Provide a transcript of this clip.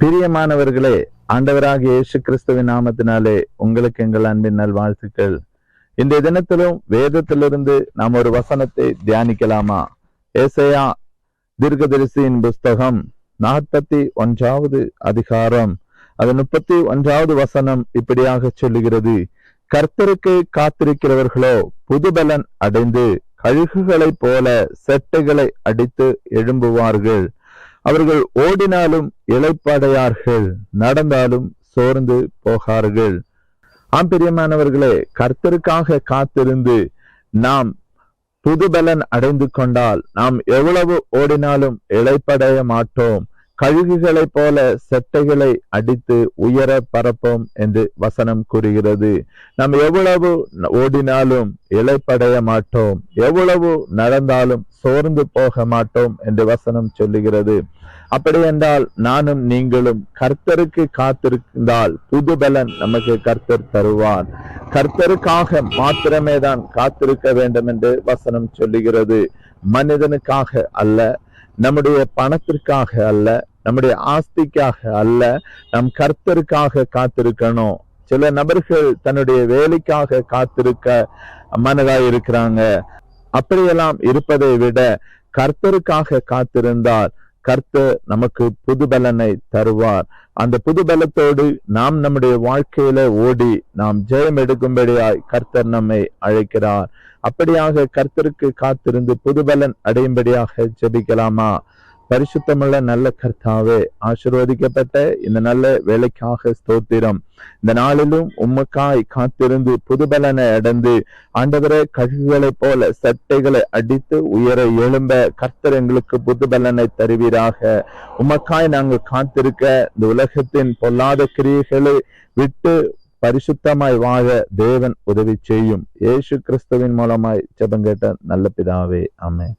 பிரியமானவர்களே ஆண்டவராக இயேசு கிறிஸ்துவின் நாமத்தினாலே உங்களுக்கு எங்கள் அன்பின் நல்வாழ்த்துக்கள். இந்த தினத்திலும் வேதத்திலிருந்து நாம் ஒரு வசனத்தை தியானிக்கலாமா? ஏசையா தீர்க்கதரிசியின் புஸ்தகம் நாற்பத்தி ஒன்றாவது அதிகாரம். அது முப்பத்தி ஒன்றாவது வசனம் இப்படியாக சொல்லுகிறது. கர்த்தருக்கு காத்திருக்கிறவர்களோ புதுபலன் அடைந்து கழுகுகளைப் போல செட்டைகளை அடித்து எழும்புவார்கள். அவர்கள் ஓடினாலும் இளைப்படையார்கள் நடந்தாலும் சோர்ந்து போகார்கள். ஆம் பிரியமானவர்களே கர்த்தருக்காக காத்திருந்து நாம் புதுபலன் அடைந்து கொண்டால் நாம் எவ்வளவு ஓடினாலும் இளைப்படைய மாட்டோம். கழுகுகளைப் போல செட்டைகளை அடித்து உயர பரப்போம் என்று வசனம் கூறுகிறது. நாம் எவ்வளவு ஓடினாலும் இளைப்படைய மாட்டோம். எவ்வளவு நடந்தாலும் சோர்ந்து போக மாட்டோம் என்று வசனம் சொல்லுகிறது. அப்படி என்றால் நானும் நீங்களும் கர்த்தருக்கு காத்திருந்தால் புது பலன் நமக்கு கர்த்தர் தருவார். கர்த்தருக்காக மாத்திரமே தான் காத்திருக்க வேண்டும் என்று வசனம் சொல்லுகிறது. மனிதனுக்காக அல்ல நம்முடைய பணத்திற்காக அல்ல நம்முடைய ஆஸ்திக்காக அல்ல நம் கர்த்தருக்காக காத்திருக்கணும். சில நபர்கள் தன்னுடைய வேலைக்காக காத்திருக்க மனதாய் இருக்கிறாங்க. அப்படியெல்லாம் இருப்பதை விட கர்த்தருக்காக காத்திருந்தால் கர்த்தர் நமக்கு புது பலனை தருவார். அந்த புது பலத்தோடு நாம் நம்முடைய வாழ்க்கையில ஓடி நாம் ஜெயம் எடுக்கும்படியாய் கர்த்தர் நம்மை அழைக்கிறார். அப்படியாக கர்த்தருக்கு காத்திருந்து புதுபலன் அடையும்படியாக ஜெபிக்கலாமா? பரிசுத்தமுள்ள நல்ல கர்த்தாவே ஆசிர்வதிக்கப்பட்ட இந்த நல்ல வேலைக்காக ஸ்தோத்திரம். இந்த நாளிலும் உம்மக்காய் காத்திருந்து புதுபலனை அடைந்து ஆண்டவரே கழுகுகளைப் போல சட்டைகளை அடித்து உயர எழும்ப கர்த்தர் எங்களுக்கு புதுபலனை தருவீராக. உமக்காய் நாங்கள் காத்திருக்க இந்த உலகத்தின் பொல்லாத கிரியைகளை விட்டு பரிசுத்தமாய் வாழ தேவன் உதவி செய்யும். ஏசு கிறிஸ்துவின் மூலமாய் ஜெபம் கேட்ட நல்ல பிதாவே ஆமென்.